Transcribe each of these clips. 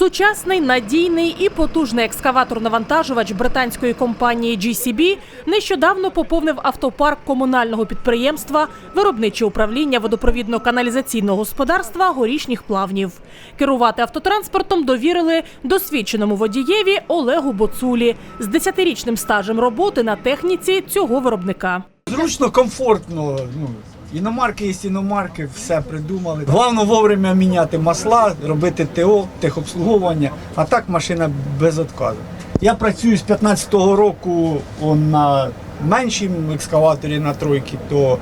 Сучасний, надійний і потужний екскаватор-навантажувач британської компанії GCB нещодавно поповнив автопарк комунального підприємства Виробниче управління водопровідно-каналізаційного господарства горішніх плавнів. Керувати автотранспортом довірили досвідченому водієві Олегу Боцулі з 10-річним стажем роботи на техніці цього виробника. Зручно, комфортно. Ну, іномарки є іномарки, все придумали. Головне вовремя міняти масла, робити ТО, техобслуговування, а так машина без відказу. Я працюю з 15-го року на меншому екскаваторі на тройки, то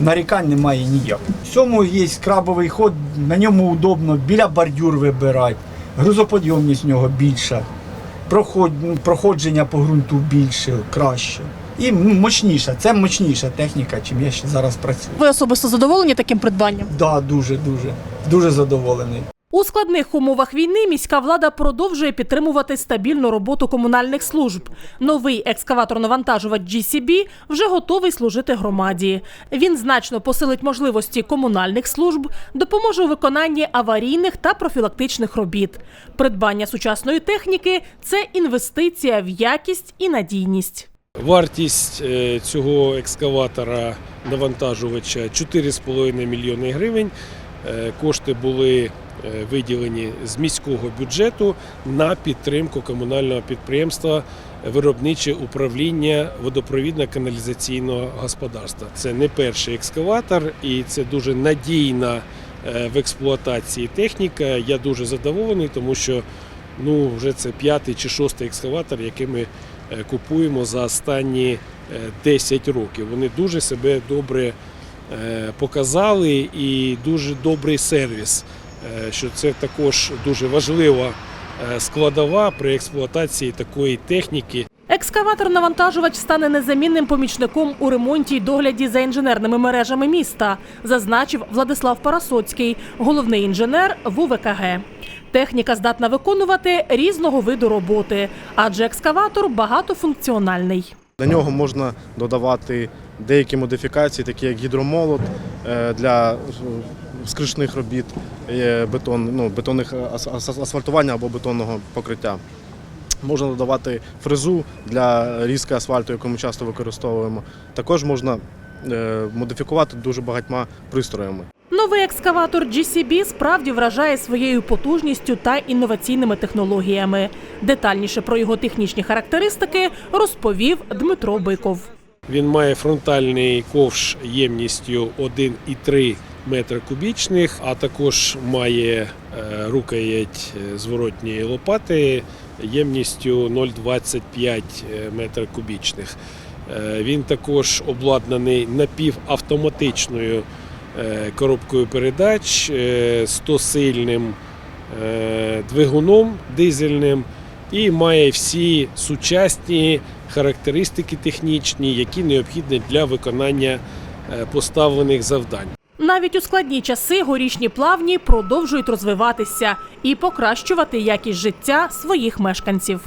нарікань немає ніяк. В цьому є крабовий ход, на ньому удобно, біля бордюр вибирати, грузоподйомність в нього більша, проходження по ґрунту більше, краще. І мощніша, це мощніша техніка, чим я ще зараз працюю. Ви особисто задоволені таким придбанням? Да, дуже, дуже, дуже задоволений. У складних умовах війни міська влада продовжує підтримувати стабільну роботу комунальних служб. Новий екскаватор-навантажувач GCB вже готовий служити громаді. Він значно посилить можливості комунальних служб, допоможе у виконанні аварійних та профілактичних робіт. Придбання сучасної техніки це інвестиція в якість і надійність. Вартість е, цього екскаватора навантажувача 4,5 мільйони гривень. Е, Кошти були е, виділені з міського бюджету на підтримку комунального підприємства виробниче управління водопровідно-каналізаційного господарства. Це не перший екскаватор і це дуже надійна в експлуатації техніка. Я дуже задоволений, тому що ну, вже це п'ятий чи шостий екскаватор, який ми купуємо за останні е, 10 років. Вони дуже себе добре е, показали і дуже добрий сервіс, е, що це також дуже важлива е, складова при експлуатації такої техніки. Екскаватор-навантажувач стане незамінним помічником у ремонті й догляді за інженерними мережами міста, зазначив Владислав Парасоцький, головний інженер в УВКГ. Техніка здатна виконувати різного виду роботи, адже екскаватор багатофункціональний. До нього можна додавати деякі модифікації, такі як гідромолот е, для е, скришних робіт, е, бетон, ну, бетонних ас- ас- асфальтування або бетонного покриття. Можна додавати фрезу для різки асфальту, яку ми часто використовуємо. Також можна модифікувати дуже багатьма пристроями. Новий екскаватор GCB справді вражає своєю потужністю та інноваційними технологіями. Детальніше про його технічні характеристики розповів Дмитро Биков. Він має фронтальний ковш ємністю 1,3 метра кубічних, а також має е, рукоять е, зворотньої лопати ємністю 0,25 метра кубічних. Е, Він також обладнаний напівавтоматичною е, коробкою передач, е, 100-сильним е, двигуном дизельним і має всі сучасні характеристики технічні, які необхідні для виконання е, поставлених завдань. Навіть у складні часи горішні плавні продовжують розвиватися і покращувати якість життя своїх мешканців.